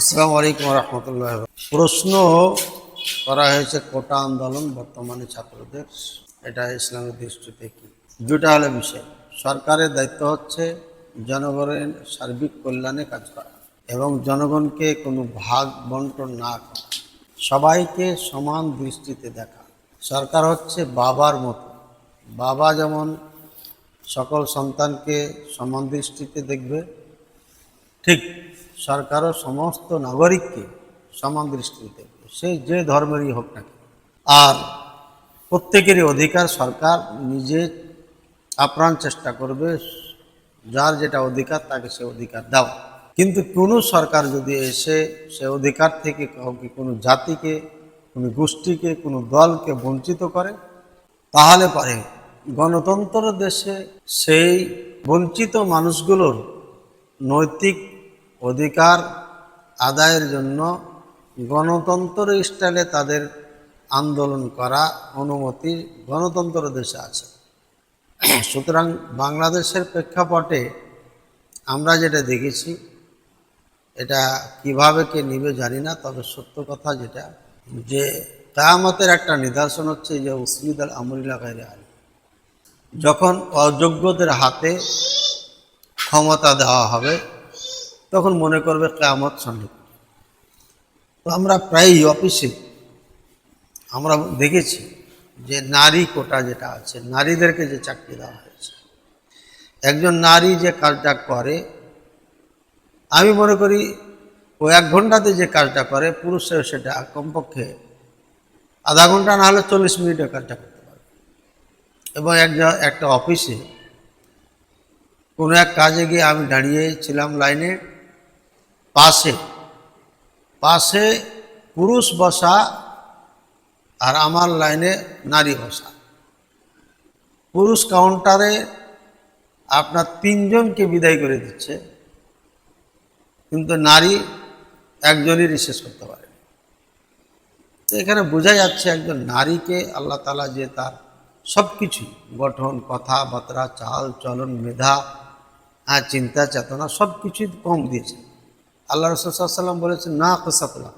আসসালামু আলাইকুম রহমতুল্লাহ প্রশ্ন করা হয়েছে, কোটা আন্দোলন বর্তমানে ছাত্রদের, এটা ইসলামের দৃষ্টিতে কি? দুটা হলো বিষয়। সরকারের দায়িত্ব হচ্ছে জনগণের সার্বিক কল্যাণে কাজ করা এবং জনগণকে কোনো ভাগ বন্টন না করা। সবাইকে সমান দৃষ্টিতে দেখা। সরকার হচ্ছে বাবার মতো। বাবা যেমন সকল সন্তানকে সমান দৃষ্টিতে দেখবে, ঠিক সরকারও সমস্ত নাগরিককে সমান দৃষ্টিতে সে যে ধর্মেরই হোক না আর প্রত্যেকেরই অধিকার সরকার নিজে আপ্রাণ চেষ্টা করবে, যার যেটা অধিকার তাকে সে অধিকার দাও কিন্তু কোনো সরকার যদি এসে সে অধিকার থেকে কাউকে, কোনো জাতিকে, কোনো গোষ্ঠীকে, কোনো দলকে বঞ্চিত করে, তাহলে পারে গণতন্ত্র দেশে সেই বঞ্চিত মানুষগুলোর নৈতিক অধিকার আদায়ের জন্য গণতন্ত্র স্টাইলে তাদের আন্দোলন করা অনুমতি গণতন্ত্র দেশে আছে। সুতরাং বাংলাদেশের প্রেক্ষাপটে আমরা যেটা দেখেছি, এটা কীভাবে কে নিবে জানি না, তবে সত্য কথা যেটা, যে কায়ামতের একটা নিদর্শন হচ্ছে যে উসমিদ আল আমরুল্লাহ গাইরে আলী। যখন অযোগ্যদের হাতে ক্ষমতা দেওয়া হবে তখন মনে করবে কেয়ামত তো আমরা প্রায়ই অফিসে আমরা দেখেছি যে নারী কোটা যেটা আছে, নারীদেরকে যে চাকরি দেওয়া হয়েছে। একজন নারী যে কাজটা করে, আমি মনে করি ও এক ঘন্টাতে যে কাজটা করে পুরুষের সেটা কমপক্ষে আধা ঘণ্টা না হলে চল্লিশ মিনিটে কাজটা করতে পারে এবং একজন, একটা অফিসে কোনো এক কাজে গিয়ে আমি দাঁড়িয়েছিলাম লাইনে পাশে পাশে পুরুষ বসা আর আমার লাইনে নারী বসা। পুরুষ কাউন্টারে আপনার তিনজনকে বিদায় করে দিচ্ছে, কিন্তু নারী একজনই রিসেস করতে পারে তো এখানে বোঝা যাচ্ছে একজন নারীকে আল্লাহ তালা যে তার সব কিছু গঠন কথাবার্তা চাল, চলন, মেধা হ্যাঁ চিন্তা, চেতনা সব কিছুই কম দিয়েছে। আল্লাহ রসুলাম বলেছেন, না কেসাতুল্লাহ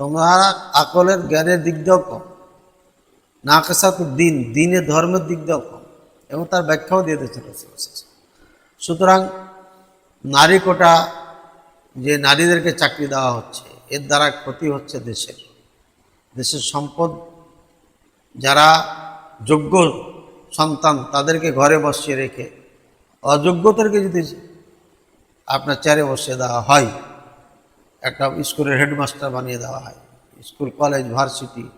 তোমার আকলের জ্ঞানের দিক দিয়েও কম। না কেসাত দিন, দিনে ধর্মের দিক দিয়েও কম। এবং তার ব্যাখ্যাও দিয়ে দিয়েছেন রসুল সুতরাং নারী কোটা, যে নারীদেরকে চাকরি দেওয়া হচ্ছে, এর দ্বারা ক্ষতি হচ্ছে দেশের। দেশের সম্পদ, যারা যোগ্য সন্তান তাদেরকে ঘরে বসিয়ে রেখে, অযোগ্যদেরকে যদি আপনার চেয়ারে বসিয়ে দেওয়া হয়। একটা স্কুলের হেডমাস্টার বানিয়ে দেওয়া হয়। স্কুল, কলেজ, ভার্সিটি,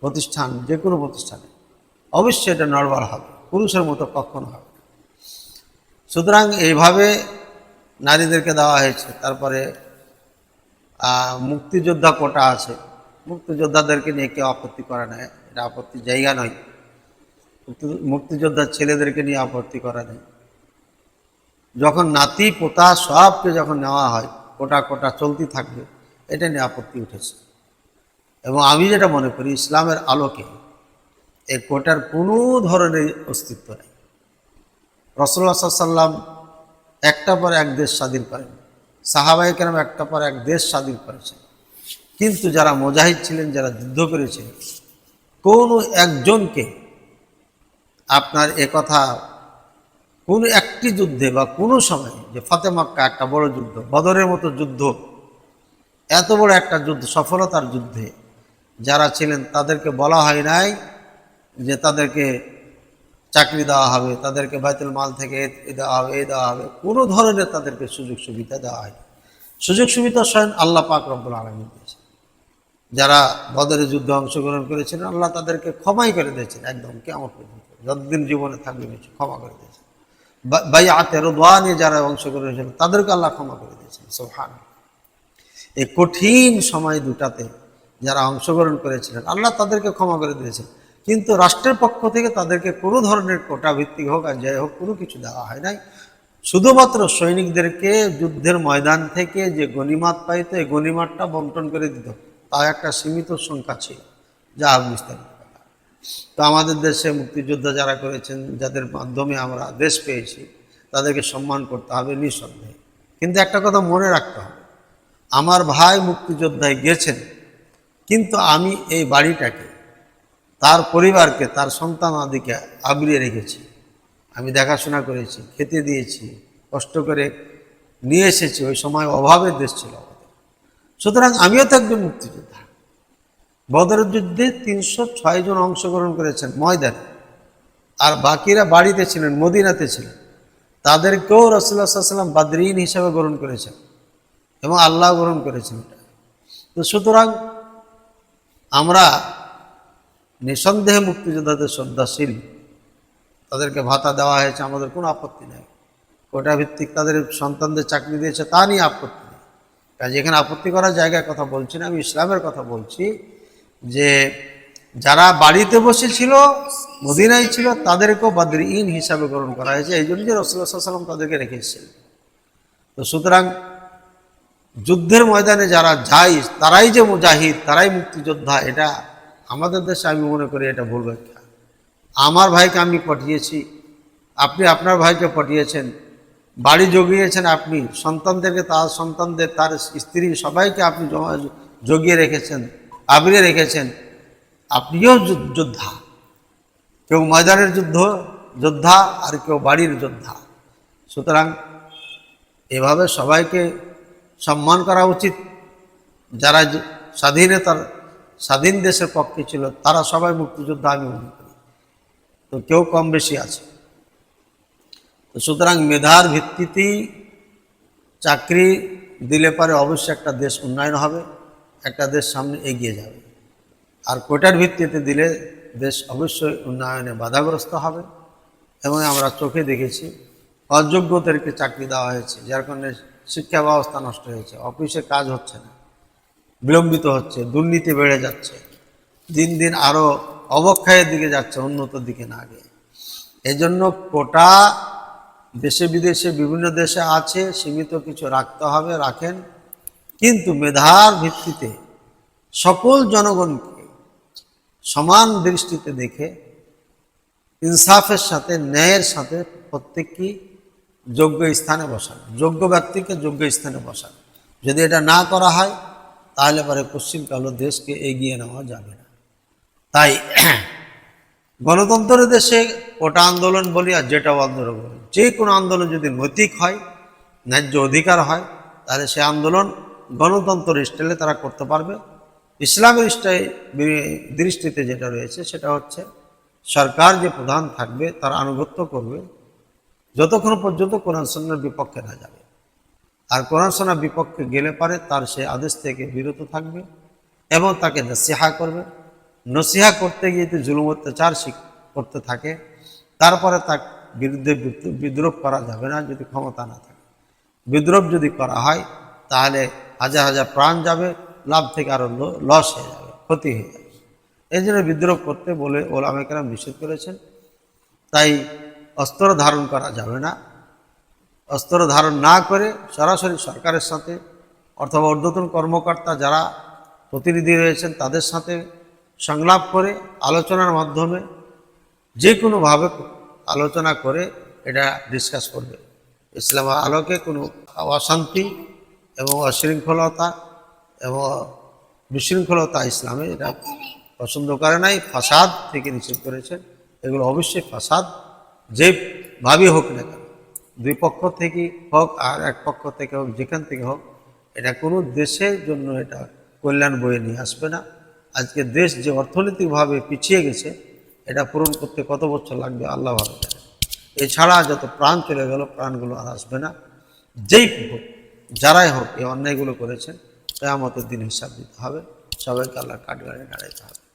প্রতিষ্ঠান যে কোনো প্রতিষ্ঠানে। অবশ্যই এটা নড়বড় হবে। পুরুষের মতো কখন হবে সুতরাং এইভাবে নারীদেরকে দেওয়া হয়েছে। তারপরে মুক্তিযোদ্ধা কোটা আছে। মুক্তিযোদ্ধাদেরকে নিয়ে কেউ আপত্তি করে না। এটা আপত্তির জায়গা নয়। মুক্তি- মুক্তিযোদ্ধার ছেলেদেরকে নিয়ে আপত্তি করা নেই। যখন নাতি, পোতা সবকে যখন নেওয়া হয়, কোটা কোটা চলতি থাকবে, এটা নিয়ে আপত্তি উঠেছে। এবং আমি যেটা মনে করি, ইসলামের আলোকে এই কোটার কোনো ধরনের অস্তিত্ব নেই। রসল্লা সাল্লাম একটা পর এক দেশ স্বাধীন করেন। সাহাবাই কেরাম একটা পর এক দেশ স্বাধীন করেছেন কিন্তু যারা মোজাহিদ ছিলেন, যারা যুদ্ধ করেছিলেন কোনো একজনকে আপনার কথা কোনো একটি যুদ্ধে বা কোনো সময় যে ফাতে মক্কা একটা বড় যুদ্ধ, বদরের মতো যুদ্ধ, এত বড় একটা যুদ্ধ, সফলতার যুদ্ধে যারা ছিলেন তাদেরকে বলা হয় নাই যে তাদেরকে চাকরি দেওয়া হবে, তাদেরকে বাইতুল মাল থেকে এ দেওয়া হবে, এ দেওয়া হবে। কোনো ধরনের তাদেরকে সুযোগ সুবিধা দেওয়া হয় সুযোগ সুবিধা স্বয়ং আল্লাহ পাক রব্বুল আলমী দিয়েছে যারা বদরে যুদ্ধে অংশগ্রহণ করেছিলেন, আল্লাহ তাদেরকে ক্ষমাই করে দিয়েছেন, একদম কেমন পর্যন্ত। যতদিন জীবনে থাকবে, ক্ষমা করে দিয়েছেন। বাই আতের দোয়া নিয়ে যারা অংশগ্রহণ করেছিলেন তাদেরকে আল্লাহ ক্ষমা করে দিয়েছেন সোহান এই কঠিন সময় দুটাতে যারা অংশগ্রহণ করেছিলেন, আল্লাহ তাদেরকে ক্ষমা করে দিয়েছেন। কিন্তু রাষ্ট্রের পক্ষ থেকে তাদেরকে কোনো ধরনের কোটা ভিত্তিক হোক আর যাই হোক, কোনো কিছু দেওয়া হয় নাই। শুধুমাত্র সৈনিকদেরকে যুদ্ধের ময়দান থেকে যে গণিমাত পাইতো, এই গণিমাতটা বন্টন করে দিত। তা একটা সীমিত সংখ্যা ছিল। যা কথা। তো আমাদের দেশে মুক্তিযোদ্ধা যারা করেছেন, যাদের মাধ্যমে আমরা দেশ পেয়েছি, তাদেরকে সম্মান করতে হবে নিঃসন্দেহে। কিন্তু একটা কথা মনে রাখতে হবে, আমার ভাই মুক্তিযোদ্ধায় গেছেন, কিন্তু আমি এই বাড়িটাকে, তার পরিবারকে, তার সন্তান আদিকে আবরিয়ে রেখেছি। আমি দেখাশোনা করেছি, খেতে দিয়েছি, কষ্ট করে নিয়ে এসেছি, ওই সময় অভাবের দেশ ছিল সুতরাং আমিও তো একজন মুক্তিযোদ্ধা। বদরের যুদ্ধে তিনশো ছয় জন অংশগ্রহণ করেছেন ময়দানে। আর বাকিরা বাড়িতে ছিলেন, মদিনাতে ছিলেন। তাদেরকেও রসুল্লাহ সাল্লাম বাদরিন হিসাবে গ্রহণ করেছেন এবং আল্লাহ গ্রহণ করেছেন তো সুতরাং আমরা নিঃসন্দেহে মুক্তিযোদ্ধাদের শ্রদ্ধাশীল। তাদেরকে ভাতা দেওয়া হয়েছে, আমাদের কোনো আপত্তি নেই। কোটা ভিত্তিক তাদের সন্তানদের চাকরি দিয়েছে, তা নিয়ে আপত্তি নেই। কাজে এখানে আপত্তি করার জায়গায় কথা বলছি না, আমি ইসলামের কথা বলছি। যে যারা বাড়িতে বসেছিল, মদিনায় ছিল, তাদেরকেও বাদরি ইন হিসাবে গ্রহণ করা হয়েছে। এই জন্য যে রসুল্লাহ সাল্লাম তাদেরকে রেখে এসেছিলেন তো সুতরাং যুদ্ধের ময়দানে যারা যায়, তারাই যে মুজাহিদ, তারাই মুক্তিযোদ্ধা, এটা আমাদের দেশে আমি মনে করি এটা ভুল ব্যাখ্যা। আমার ভাইকে আমি পাঠিয়েছি, আপনি আপনার ভাইকে পাঠিয়েছেন, বাড়ি জগিয়েছেন আপনি, সন্তানদেরকে তার, সন্তানদের, তার স্ত্রী, সবাইকে আপনি জমা- জগিয়ে রেখেছেন। আবিরে রেখেছেন। আপনিও যোদ্ধা। কেউ ময়দানের যুদ্ধ, যোদ্ধা, আর কেউ বাড়ির যোদ্ধা। সুতরাং এভাবে সবাইকে সম্মান করা উচিত। যারা স্বাধীনতার, স্বাধীন দেশের পক্ষে ছিল, তারা সবাই মুক্তিযোদ্ধা আমি মনে করি। তো কেউ কম বেশি আছে। তো সুতরাং মেধার ভিত্তিতেই চাকরি দিলে পারে অবশ্যই একটা দেশ উন্নয়ন হবে। একটা দেশ সামনে এগিয়ে যাবে। আর কোটার ভিত্তিতে দিলে দেশ অবশ্যই উন্নয়নে বাধাগ্রস্ত হবে এবং আমরা চোখে দেখেছি অযোগ্যদেরকে চাকরি দেওয়া হয়েছে, যার কারণে শিক্ষা ব্যবস্থা নষ্ট হয়েছে, অফিসে কাজ হচ্ছে না, বিলম্বিত হচ্ছে, দুর্নীতি বেড়ে যাচ্ছে, দিন দিন আরও অবক্ষয়ের দিকে যাচ্ছে উন্নত দিকে না গিয়ে। এজন্য কোটা দেশে বিদেশে বিভিন্ন দেশে আছে, সীমিত কিছু রাখতে হবে, রাখেন। কিন্তু মেধার ভিত্তিতে সকল জনগণকে সমান দৃষ্টিতে দেখে ইনসাফের সাথে, ন্যায়ের সাথে প্রত্যেককে যোগ্য স্থানে বসানো। যোগ্য ব্যক্তিকে যোগ্য স্থানে বসানো। যদি এটা না করা হয়, তাহলে পরে পশ্চিমকালো দেশকে এগিয়ে নেওয়া যাবে না। তাই গণতন্ত্রের দেশে ওটা আন্দোলন বলি আর যেটাও আন্দোলন বলি, যে কোনো আন্দোলন যদি নৈতিক হয়, ন্যায্য অধিকার হয়, তাহলে সে আন্দোলন গণতন্ত্র স্টাইলে তারা করতে পারবে। ইসলামের স্টাইল দৃষ্টিতে যেটা রয়েছে সেটা হচ্ছে সরকার যে প্রধান থাকবে তার আনুগত্য করবে। যতক্ষণ পর্যন্ত কোরআন সন্ন্যার বিপক্ষে না যাবে। আর কোরআন সন্ন্যার বিপক্ষে গেলে পারে তার সে আদেশ থেকে বিরত থাকবে এবং তাকে নসিহা করবে। নসিহা করতে গিয়ে যদি জুলুম অত্যাচার করতে থাকে, তারপরে তার বিরুদ্ধে বিদ্রো- বিদ্রোহ করা যাবে না যদি ক্ষমতা না থাকে। বিদ্রোহ যদি করা হয়, তাহলে হাজার হাজার প্রাণ যাবে, লাভ থেকে আরও লস হয়ে যাবে, ক্ষতি হয়ে যাবে। এই জন্য বিদ্রোহ করতে বলে ওলামেকেরাম নিষেধ করেছেন। তাই অস্ত্র ধারণ করা যাবে না। অস্ত্র ধারণ না করে সরাসরি সরকারের সাথে অথবা ঊর্ধ্বতন কর্মকর্তা যারা প্রতিনিধি রয়েছেন তাদের সাথে সংলাপ করে আলোচনার মাধ্যমে যে কোনোভাবে আলোচনা করে এটা ডিসকাস করবে। ইসলামের আলোকে কোনো অশান্তি এবং অশৃঙ্খলতা এবং বিশৃঙ্খলতা ইসলামে এটা পছন্দ করে নাই। ফাসাদ থেকে নিষেধ করেছেন এগুলো অবশ্যই ফাসাদ যেভাবে হোক না কেন, দুই পক্ষ থেকে হোক আর এক পক্ষ থেকে হোক, যেখান থেকে হোক, এটা কোনো দেশের জন্য এটা কল্যাণ বয়ে নিয়ে আসবে না। আজকে দেশ যে অর্থনৈতিকভাবে পিছিয়ে গেছে, এটা পূরণ করতে কত বছর লাগবে আল্লাহ ভালো এছাড়া যত প্রাণ চলে গেল, প্রাণগুলো আর আসবে না। যেই হোক যারাই হোক এই অন্যায়গুলো করেছেন, কেয়ামতের দিন হিসাব দিতে হবে। সবাইকে আল্লাহ কাঠগাড়ে দাঁড়াইতে হবে।